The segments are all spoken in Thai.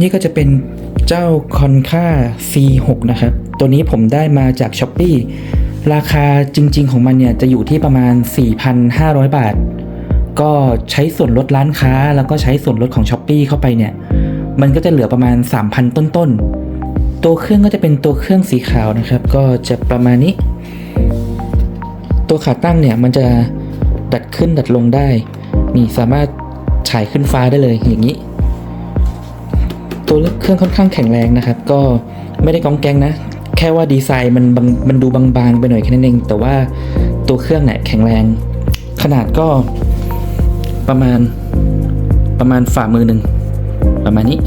นี่ก็จะเป็นเจ้าคอนค่า C6 นะครับ ตัวนี้ผมได้มาจาก s h อ p e e ราคาจริง ๆ ของมันเนี่ยจะอยู่ที่ประมาณ 4,500 บาท ก็ใช้ส่วนลดร้านค้า แล้วก็ใช้ส่วนลดของ s h อ p e e เข้าไปเนี่ย มันก็จะเหลือประมาณ 3,000 ต้นๆ ตัวเครื่องก็จะเป็นตัวเครื่องสีขาวนะครับ ก็จะประมาณนี้ ตัวขาตั้งเนี่ยมันจะดัดขึ้นดัดลงได้ นี่สามารถฉายขึ้นฟ้าได้เลยอย่างนี้ ตัวเครื่องค่อนข้างแข็งแรงนะครับ ก็ไม่ได้กองแกงนะ แค่ว่าดีไซน์มันบางมันดูบางๆไปหน่อยแค่นั้นเอง แต่ว่าตัวเครื่องเนี่ยแข็งแรง ขนาดก็ประมาณประมาณฝ่ามือหนึ่งประมาณนี้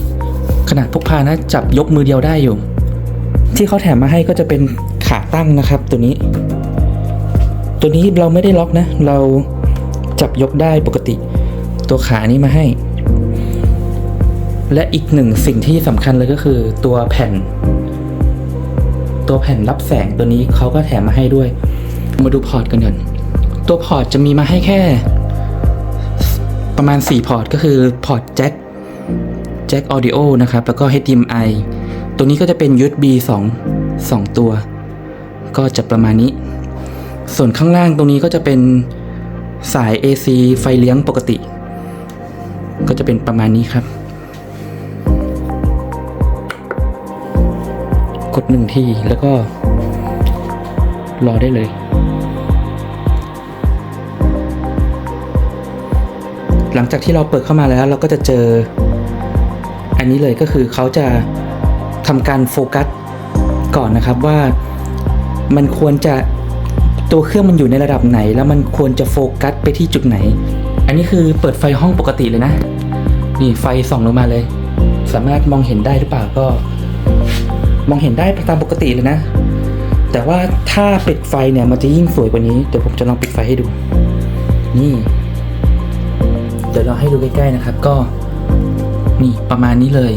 ขนาดพกพานะจับยกมือเดียวได้อยู่ ที่เขาแถมมาให้ก็จะเป็นขาตั้งนะครับตัวนี้ ตัวนี้เราไม่ได้ล็อกนะ เราจับยกได้ปกติ ตัวขานี้มาให้ และอีกหนึ่งสิ่งที่สำคัญเลยก็คือตัวแผ่น ตัวแผ่นรับแสงตัวนี้เขาก็แถมมาให้ด้วย มาดูพอร์ตกันก่อนตัวพอร์ตจะมีมาให้แค่ ประมาณ 4 พอร์ตก็คือพอร์ตแจ็คแจ็คออดิโอนะครับ แล้วก็ HDMI ตัวนี้ก็จะเป็น USB 2 2 ตัว ก็จะประมาณนี้ ส่วนข้างล่างตรงนี้ก็จะเป็นสาย AC ไฟเลี้ยงปกติ ก็จะเป็นประมาณนี้ครับ กดหนึ่งทีแล้วก็ รอได้เลย หลังจากที่เราเปิดเข้ามาแล้ว เราก็จะเจอ อันนี้เลยก็คือเขาจะทำการโฟกัสก่อนนะครับว่ามันควรจะตัวเครื่องมันอยู่ในระดับไหน แล้วมันควรจะโฟกัสไปที่จุดไหน อันนี้คือเปิดไฟห้องปกติเลยนะ นี่ไฟส่องลงมาเลย สามารถมองเห็นได้หรือเปล่าก็ มองเห็นได้ตามปกติเลยนะ แต่ว่าถ้าปิดไฟเนี่ยมันจะยิ่งสวยกว่านี้ เดี๋ยวผมจะลองปิดไฟให้ดู นี่ เดี๋ยวเราให้ดูใกล้ๆนะครับ ก็ นี่ประมาณนี้เลย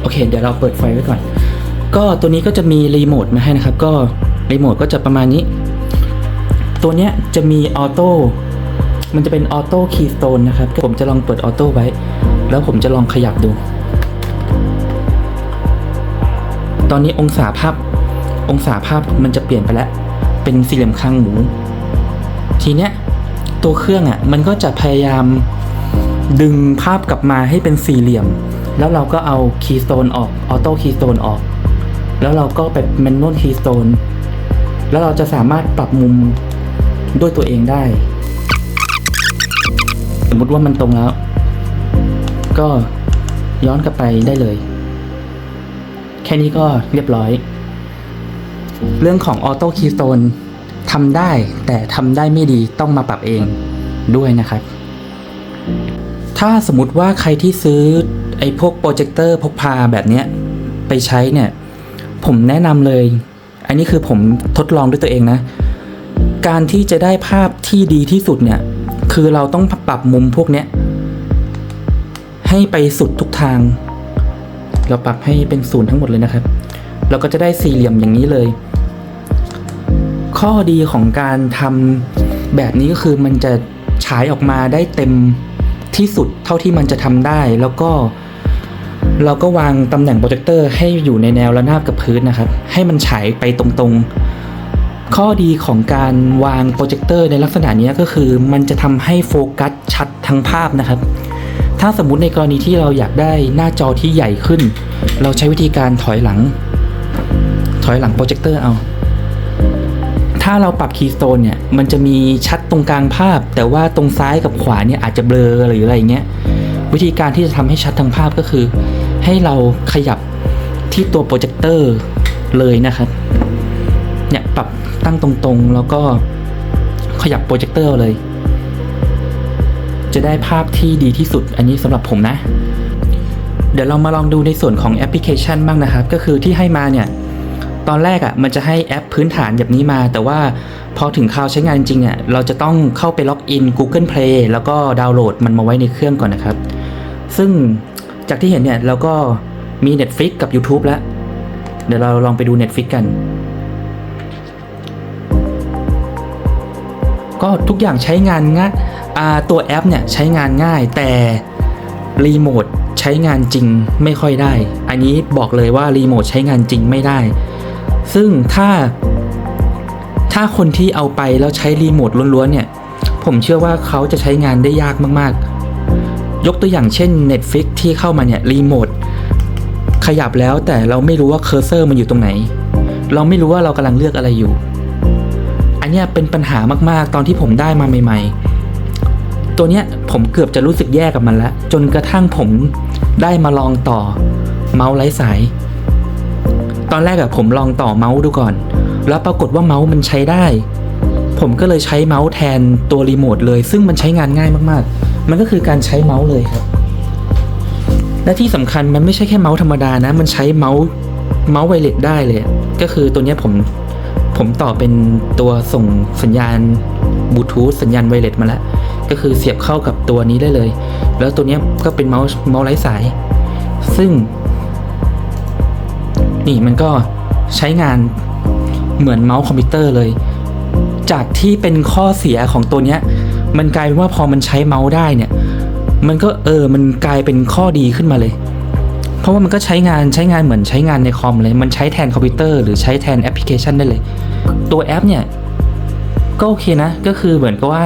โอเค เดี๋ยวเราเปิดไฟไว้ก่อน ก็ตัวนี้ก็จะมีรีโมทมาให้นะครับ ก็รีโมทก็จะประมาณนี้ ตัวเนี้ยจะมีออโต้มันจะเป็นออโต้คีย์สโตนนะครับ ผมจะลองเปิดออโต้ไว้ แล้วผมจะลองขยับดู อนนี้องศาภาพ องศาภาพมันจะเปลี่ยนไปแล้ว เป็นสี่เหลี่ยมคางหมู ทีเนี้ยตัวเครื่องอะมันก็จะพยายามดึงภาพกลับมาให้เป็นสี่เหลี่ยม แล้วเราก็เอาคีย์สโตนออก ออโต้คีย์สโตนออก แล้วเราก็ไปแมนนวลคีย์สโตนแล้วเราจะสามารถปรับมุมด้วยตัวเองได้ สมมติว่ามันตรงแล้ว ก็ย้อนกลับไปได้เลย แค่นี้ก็เรียบร้อย เรื่องของออโต้คีย์โตนทำได้แต่ทำได้ไม่ดีต้องมาปรับเองด้วยนะครับ ถ้าสมมติว่าใครที่ซื้อไอ้พวกโปรเจคเตอร์พกพาแบบเนี้ยไปใช้เนี่ย ผมแนะนำเลย อันนี้คือผมทดลองด้วยตัวเองนะ การที่จะได้ภาพที่ดีที่สุดเนี่ย คือเราต้องปรับมุมพวกเนี้ยให้ไปสุดทุกทาง เราปรับให้เป็นศูนย์ทั้งหมดเลยนะครับ เราก็จะได้สี่เหลี่ยมอย่างนี้เลย ข้อดีของการทำแบบนี้ก็คือมันจะฉายออกมาได้เต็มที่สุดเท่าที่มันจะทำได้ แล้วก็ เราก็วางตำแหน่งโปรเจคเตอร์ให้อยู่ในแนวระนาบกับพื้นนะครับ ให้มันฉายไปตรงๆ ข้อดีของการวางโปรเจคเตอร์ในลักษณะนี้ก็คือ มันจะทำให้โฟกัสชัดทั้งภาพนะครับ ถ้าสมมุติในกรณีที่เราอยากได้หน้าจอที่ใหญ่ขึ้น เราใช้วิธีการถอยหลัง ถอยหลังโปรเจคเตอร์เอา ถ้าเราปรับคีย์สโตนเนี่ย มันจะมีชัดตรงกลางภาพ แต่ว่าตรงซ้ายกับขวาเนี่ยอาจจะเบลอหรืออะไรเงี้ย วิธีการที่จะทำให้ชัดทั้งภาพก็คือ ให้เราขยับที่ตัวโปรเจคเตอร์เลยนะครับ เนี่ยปรับตั้งตรงๆ แล้วก็ขยับโปรเจคเตอร์เลย จะได้ภาพที่ดีที่สุดอันนี้สำหรับผมนะ เดี๋ยวเรามาลองดูในส่วนของแอปพลิเคชันบ้างนะครับ ก็คือที่ให้มาเนี่ยตอนแรกอะ่ะมันจะให้แอปพื้นฐานแบบนี้มา แต่ว่าพอถึงคราวใช้งานจริงอะเราจะต้องเข้าไปล็อกอิน Google Play แล้วก็ดาวน์โหลดมันมาไว้ในเครื่องก่อนนะครับ ซึ่งจากที่เห็นเนี่ยเราก็มี Netflix กับ YouTube แล้ว เดี๋ยวเราลองไปดู Netflix กัน ก็ทุกอย่างใช้งานง่าย ตัวแอปเนี่ยใช้งานง่ายแต่รีโมทใช้งานจริงไม่ค่อยได้ อันนี้บอกเลยว่ารีโมทใช้งานจริงไม่ได้ ซึ่งถ้า ถ้าคนที่เอาไปแล้วใช้รีโมทล้วนๆเนี่ย ผมเชื่อว่าเขาจะใช้งานได้ยากมากๆ ยกตัวอย่างเช่น Netflix ที่เข้ามาเนี่ยรีโมทขยับแล้วแต่เราไม่รู้ว่าเคอร์เซอร์มันอยู่ตรงไหน เราไม่รู้ว่าเรากำลังเลือกอะไรอยู่ อันนี้เป็นปัญหามากๆ ตอนที่ผมได้มาใหม่ ๆ ตัวเนี้ยผมเกือบจะรู้สึกแย่กับมันแล้ว จนกระทั่งผมได้มาลองต่อเมาส์ไร้สาย ตอนแรกอะผมลองต่อเมาส์ดูก่อน แล้วปรากฏว่าเมาส์มันใช้ได้ ผมก็เลยใช้เมาส์แทนตัวรีโมทเลย ซึ่งมันใช้งานง่ายมากๆ มันก็คือการใช้เมาส์เลยครับ และที่สำคัญมันไม่ใช่แค่เมาส์ธรรมดานะ มันใช้เมาส์เมาส์ไวเลสได้เลย ก็คือตัวเนี้ยผมผมต่อเป็นตัวส่งสัญญาณบลูทูธสัญญาณไวเลสมาแล้ว ก็คือเสียบเข้ากับตัวนี้ได้เลย แล้วตัวนี้ก็เป็นเมาส์เมาส์ไร้สาย ซึ่ง นี่มันก็ใช้งานเหมือนเมาส์คอมพิวเตอร์เลย จากที่เป็นข้อเสียของตัวเนี้ย มันกลายเป็นว่าพอมันใช้เมาส์ได้เนี่ย มันก็เออมันกลายเป็นข้อดีขึ้นมาเลย เพราะว่ามันก็ใช้งานใช้งานเหมือนใช้งานในคอมเลย มันใช้แทนคอมพิวเตอร์หรือใช้แทนแอปพลิเคชันได้เลย ตัวแอปเนี่ยก็โอเคนะ ก็คือเหมือนกับว่า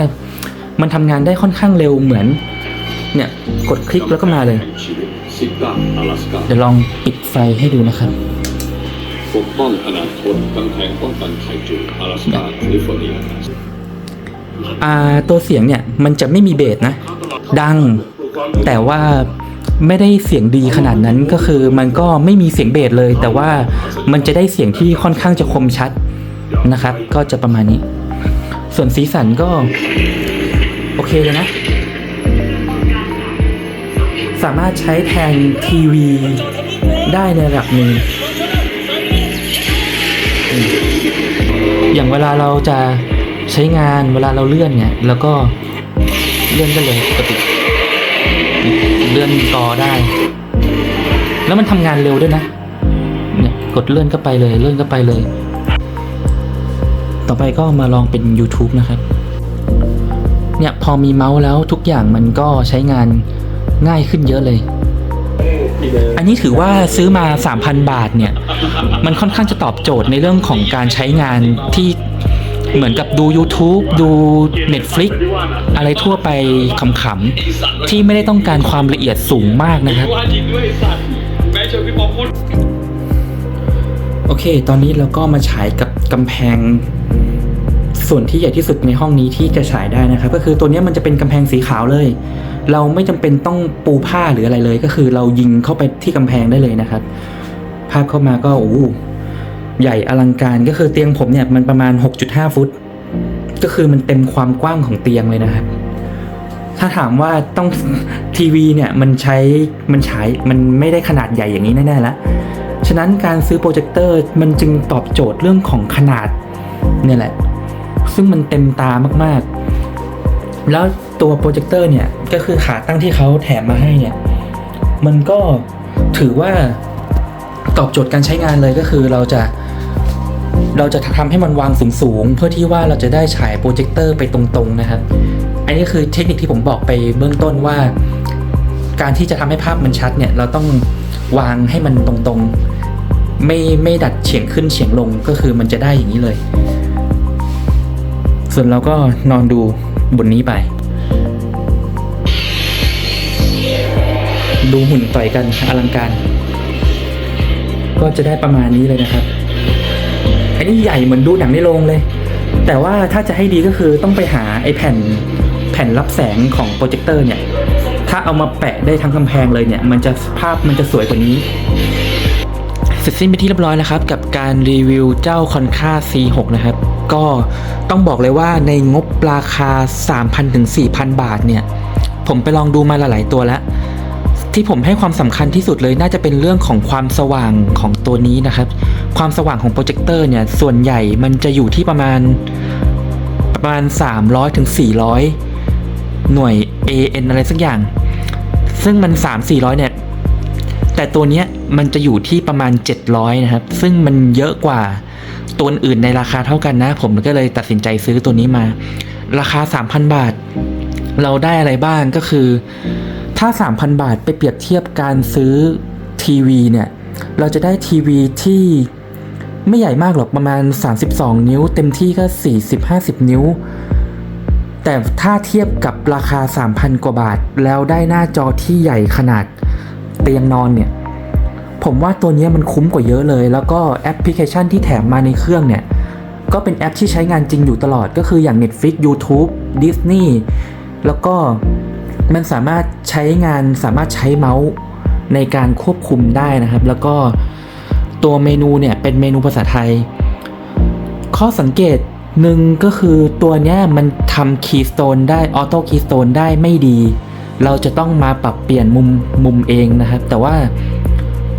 มันทำงานได้ค่อนข้างเร็วเหมือน เนี่ย กดคลิกแล้วก็มาเลย ชีวิตซิก้า阿拉斯加 เดี๋ยวลองปิดไฟให้ดูนะครับ ปกป้องอนาคตกำแพงป้องกันไคจู阿拉斯加แคลิฟอร์เนีย อ่าตัวเสียงเนี่ยมันจะไม่มีเบสนะ ดัง แต่ว่าไม่ได้เสียงดีขนาดนั้นก็คือมันก็ไม่มีเสียงเบสเลย แต่ว่ามันจะได้เสียงที่ค่อนข้างจะคมชัดนะครับ ก็จะประมาณนี้ ส่วนสีสันก็ โอเคเลยนะ สามารถใช้แทนทีวี ได้ในระดับหนึ่งอืมอย่างเวลาเราจะใช้งานเวลาเราเลื่อนเนี่ย แล้วก็เลื่อนได้เลยปกติเลื่อนต่อได้ แล้วมันทำงานเร็วด้วยนะเนี่ยกดเลื่อนก็ไปเลย เลื่อนก็ไปเลย ต่อไปก็มาลองเป็น YouTube นะครับ เนี่ยพอมีเมาส์แล้วทุกอย่างมันก็ใช้งานง่ายขึ้นเยอะเลย อันนี้ถือว่าซื้อมา 3,000 บาทเนี่ย มันค่อนข้างจะตอบโจทย์ในเรื่องของการใช้งานที่เหมือนกับดู YouTube ดู Netflix อะไรทั่วไปขำๆ ที่ไม่ได้ต้องการความละเอียดสูงมากนะครับโอเค ตอนนี้เราก็มาฉายกับกำแพง ส่วนที่ใหญ่ที่สุดในห้องนี้ที่จะฉายได้นะครับ ก็คือตัวนี้มันจะเป็นกำแพงสีขาวเลย เราไม่จำเป็นต้องปูผ้าหรืออะไรเลย ก็คือเรายิงเข้าไปที่กำแพงได้เลยนะครับ ภาพเข้ามาก็โอ้ใหญ่อลังการก็คือเตียงผมเนี่ยมันประมาณ 6.5 ฟุต ก็คือมันเต็มความกว้างของเตียงเลยนะครับ ถ้าถามว่าต้องทีวีเนี่ยมันใช้มันฉายมันไม่ได้ขนาดใหญ่อย่างนี้แน่ๆแล้วฉะนั้นการซื้อโปรเจคเตอร์มันจึงตอบโจทย์เรื่องของขนาดเนี่ยแหละ ซึ่งมันเต็มตามากๆ แล้วตัวโปรเจคเตอร์เนี่ย ก็คือขาตั้งที่เขาแถมมาให้เนี่ย มันก็ถือว่าตอบโจทย์การใช้งานเลยก็คือเราจะเราจะทำให้มันวางสูงๆเพื่อที่ว่าเราจะได้ฉายโปรเจคเตอร์ไปตรงๆนะครับ อันนี้คือเทคนิคที่ผมบอกไปเบื้องต้นว่า การที่จะทำให้ภาพมันชัดเนี่ย เราต้องวางให้มันตรงๆ ไม่ไม่ดัดเฉียงขึ้นเฉียงลงก็คือมันจะได้อย่างนี้เลย ส่วนเราก็นอนดูบนนี้ไป ดูหุ่นต่อยกันอลังการ ก็จะได้ประมาณนี้เลยนะครับ อันนี้ใหญ่เหมือนดูหนังในโรงเลย แต่ว่าถ้าจะให้ดีก็คือต้องไปหาไอ้แผ่นแผ่นรับแสงของโปรเจคเตอร์เนี่ย ถ้าเอามาแปะได้ทั้งกำแพงเลยเนี่ย มันจะภาพมันจะสวยกว่านี้เสร็จสิ้นไปที่เรียบร้อยแล้วครับ กับการรีวิวเจ้าคอนค่า C6 นะครับ ก็ต้องบอกเลยว่าในงบราคา 3,000ถึง4,000 บาทเนี่ย ผมไปลองดูมาหลาย ๆ ตัวแล้ว ที่ผมให้ความสำคัญที่สุดเลยน่าจะเป็นเรื่องของความสว่างของตัวนี้นะครับ ความสว่างของโปรเจคเตอร์เนี่ย ส่วนใหญ่มันจะอยู่ที่ประมาณประมาณ 300ถึง400 หน่วย AN อะไรสักอย่าง ซึ่งมัน 3 400 เนี่ย แต่ตัวเนี้ยมันจะอยู่ที่ประมาณ 700 นะครับ ซึ่งมันเยอะกว่า ตัวอื่นในราคาเท่ากันนะ ผมก็เลยตัดสินใจซื้อตัวนี้มา ราคา 3,000 บาท เราได้อะไรบ้างก็คือ ถ้า 3,000 บาทไปเปรียบเทียบการซื้อทีวีเนี่ย เราจะได้ทีวีที่ไม่ใหญ่มากหรอกประมาณ 32 นิ้ว เต็มที่ก็ 40-50 นิ้ว แต่ถ้าเทียบกับราคา 3,000 กว่าบาท แล้วได้หน้าจอที่ใหญ่ขนาดเตียงนอนเนี่ย ผมว่าตัวนี้มันคุ้มกว่าเยอะเลย แล้วก็แอปพลิเคชันที่แถมมาในเครื่องเนี่ย ก็เป็นแอปที่ใช้งานจริงอยู่ตลอดก็คืออย่าง Netflix YouTube Disney แล้วก็มันสามารถใช้งานสามารถใช้เมาส์ในการควบคุมได้นะครับ แล้วก็ตัวเมนูเนี่ยเป็นเมนูภาษาไทย ข้อสังเกตหนึ่งก็คือตัวเนี้ยมันทำคีย์สโตนได้ออโต้คีย์สโตนได้ไม่ดี เราจะต้องมาปรับเปลี่ยนมุมมุมเองนะครับ แต่ว่า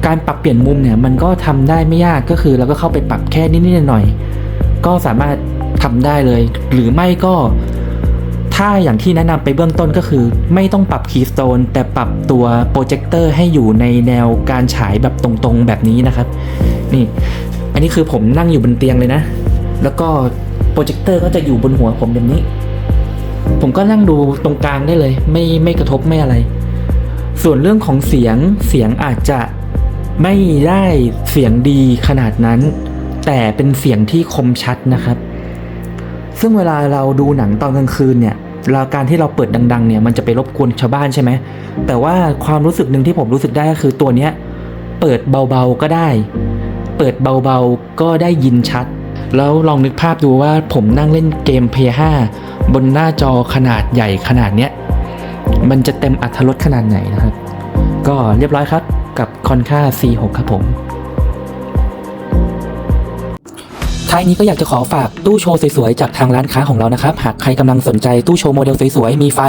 การปรับเปลี่ยนมุมเนี่ยมันก็ทำได้ไม่ยากก็คือเราก็เข้าไปปรับแค่นิดๆหน่อยๆก็สามารถทำได้เลย หรือไม่ก็ ถ้าอย่างที่แนะนำไปเบื้องต้นก็คือ ไม่ต้องปรับคีย์สโตนแต่ปรับตัวโปรเจคเตอร์ให้อยู่ในแนวการฉายแบบตรงๆแบบนี้นะครับ นี่ อันนี้คือผมนั่งอยู่บนเตียงเลยนะ แล้วก็โปรเจคเตอร์ก็จะอยู่บนหัวผมแบบนี้ ผมก็นั่งดูตรงกลางได้เลย ไม่ไม่กระทบไม่อะไร ส่วนเรื่องของเสียงเสียงอาจจะ ไม่ได้เสียงดีขนาดนั้น แต่เป็นเสียงที่คมชัดนะครับ ซึ่งเวลาเราดูหนังตอนกลางคืนเนี่ยเราการที่เราเปิดดัง ๆ เนี่ยมันจะไปรบกวนชาวบ้านใช่ไหมแต่ว่าความรู้สึกหนึ่งที่ผมรู้สึกได้ก็คือตัวเนี้ยเปิดเบาๆก็ได้ เปิดเบาๆก็ได้ยินชัด แล้วลองนึกภาพดูว่าผมนั่งเล่นเกม PS5 บนหน้าจอขนาดใหญ่ขนาดเนี้ยมันจะเต็มอัตรถรสขนาดไหนนะครับ ก็เรียบร้อยครับ กับคอนค่า C6 ครับผม ท้ายนี้ก็อยากจะขอฝากตู้โชว์สวยๆจากทางร้านค้าของเรานะครับ หากใครกำลังสนใจตู้โชว์โมเดลสวยๆ มีไฟ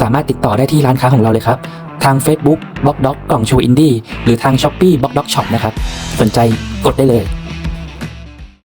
สามารถติดต่อได้ที่ร้านค้าของเราเลยครับ ทาง Facebook b l o k d o g กล่องโชว์อินดี้หรือทาง s h อ p e e b l o k d o g Shop นะครับ สนใจกดได้เลย